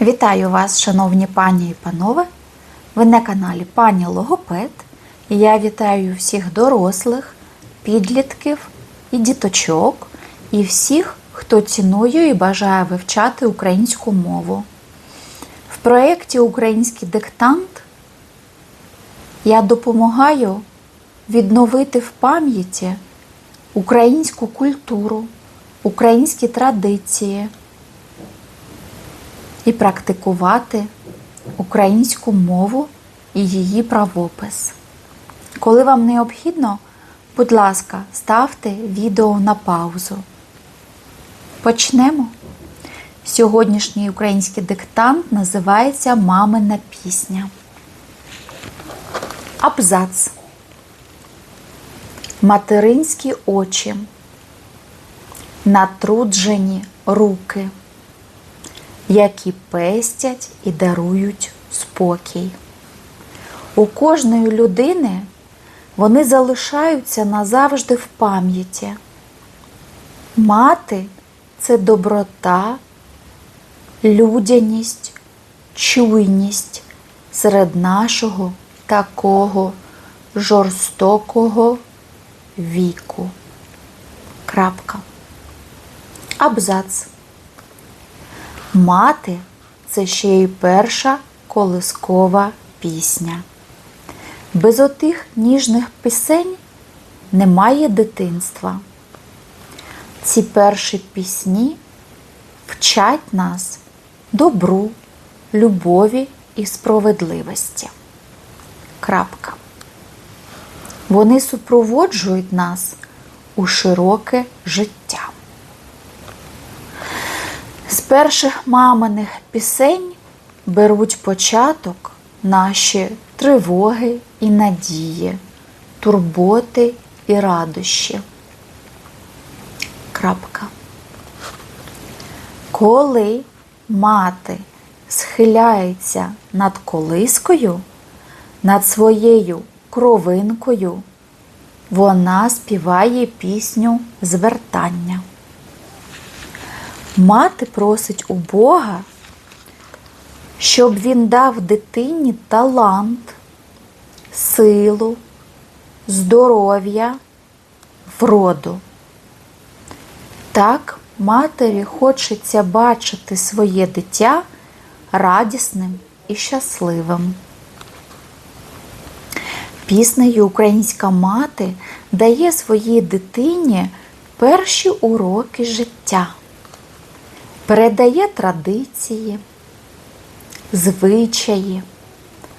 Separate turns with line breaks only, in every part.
Вітаю вас, шановні пані і панове. Ви на каналі Пані Логопед. І Я вітаю всіх дорослих, підлітків і діточок, і всіх, хто цінує і бажає вивчати українську мову. В проєкті Український диктант я допомагаю відновити в пам'яті українську культуру, українські традиції і практикувати українську мову і її правопис. Коли вам необхідно, будь ласка, ставте відео на паузу. Почнемо. Сьогоднішній український диктант називається Мамина пісня. Абзац. Материнські очі. Натруджені руки які пестять і дарують спокій. У кожної людини вони залишаються назавжди в пам'яті. Мати це доброта, людяність, чуйність серед нашого такого жорстокого віку. Крапка. Абзац. Мати це ще й перша колискова пісня. Без отих ніжних пісень немає дитинства. Ці перші пісні вчать нас добру, любові і справедливості. Крапка. Вони супроводжують нас у широке життя. Перших маминих пісень беруть початок наші тривоги і надії, турботи і радощі. Крапка. Коли мати схиляється над колискою, над своєю кровинкою, вона співає пісню звертання. Мати просить у Бога, щоб він дав дитині талант, силу, здоров'я, вроду. Так матері хочеться бачити своє дитя радісним і щасливим. Піснею українська мати дає своїй дитині перші уроки життя передає традиції, звичаї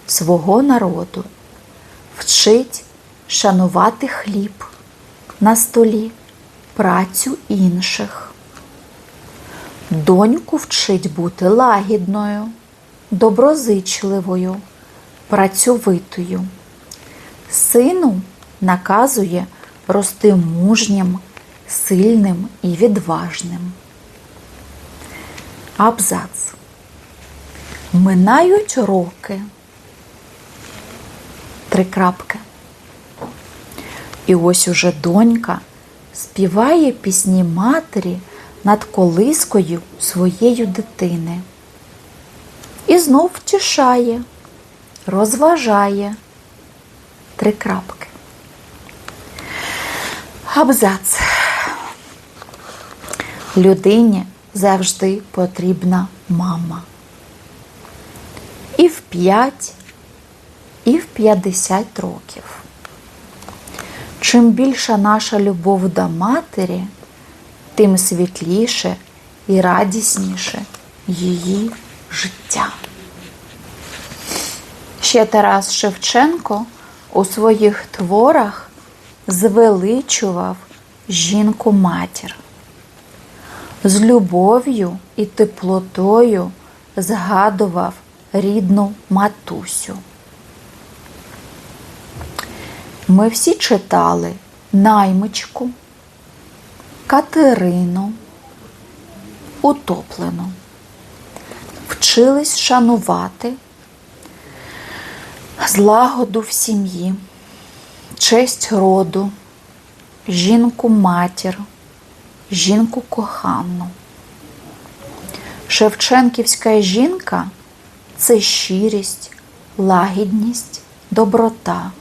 свого народу, вчить шанувати хліб на столі, працю інших. Доньку вчить бути лагідною, доброзичливою, працьовитою. Сину наказує рости мужнім, сильним і відважним. Абзац. Минають роки. Три крапки. І ось уже донька співає пісні матері над колискою своєї дитини. І знов втішає, розважає. Три крапки. Абзац. Людині завжди потрібна мама. І в 5, і в 50 років. Чим більша наша любов до матері, тим світліше і радісніше її життя. Ще Тарас Шевченко у своїх творах звеличував жінку матір з любов'ю і теплотою згадував рідну матусю. Ми всі читали наймичку, Катерину, утоплену, вчились шанувати злагоду в сім'ї, честь роду, жінку матір жінку кохану. Шевченківська жінка це щирість, лагідність, доброта,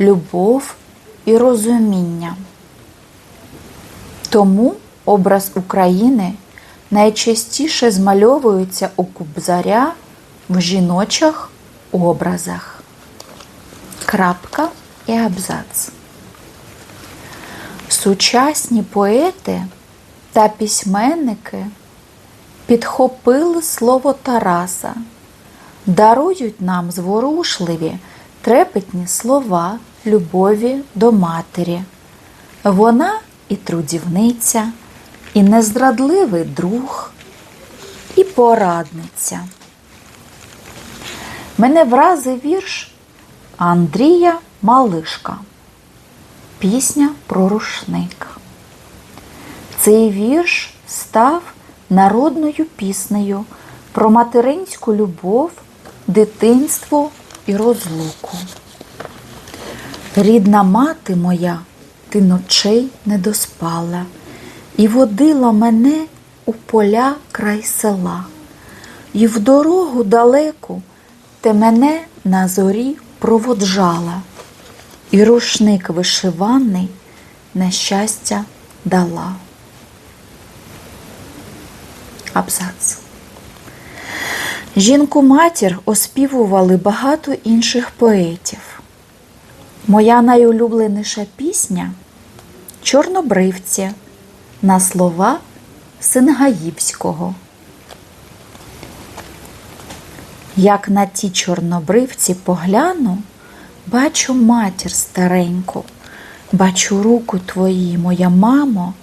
любов і розуміння. Тому образ України найчастіше змальовується у кубзаря в жіночих образах. Крапка і абзац. Сучасні поети та письменники підхопили слово Тараса, дарують нам зворушливі, трепетні слова любові до матері. Вона і трудівниця, і нездрадливий друг, і порадниця. Мене вразив вірш Андрія Малишка. Пісня про рушник. Цей вірш став народною піснею про материнську любов, дитинство і розлуку. Рідна мати моя, ти ночей не доспала, і водила мене у поля край села, і в дорогу далеку ти мене на зорі проводжала, і рушник вишиваний на щастя дала. Абзац. Жінку матір оспівували багато інших поетів. Моя найулюбленіша пісня Чорнобривці на слова Сингаївського. Як на ті чорнобривці погляну, бачу матір стареньку, бачу руку твої, моя мамо,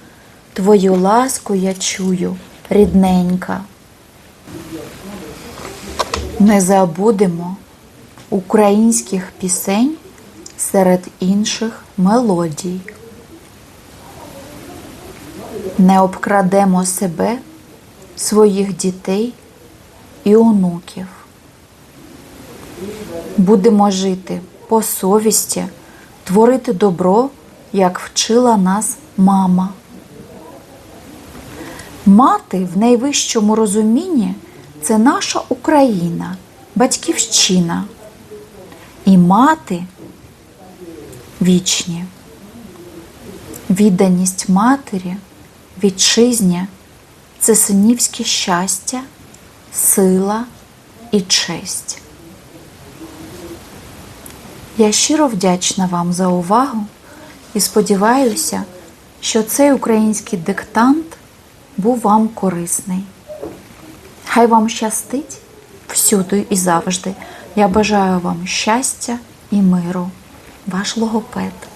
твою ласку я чую, рідненька. Не забудемо українських пісень серед інших мелодій. Не обкрадемо себе, своїх дітей і онуків. Будемо жити по совісті, творити добро, як вчила нас мама. Мати в найвищому розумінні це наша Україна, батьківщина. І мати вічні. Відданість матері, вітчизні це синівське щастя, сила і честь. Я щиро вдячна вам за увагу і сподіваюся, що цей український диктант був вам корисний. Хай вам щастить всюди і завжди. Я бажаю вам щастя і миру. Ваш логопед.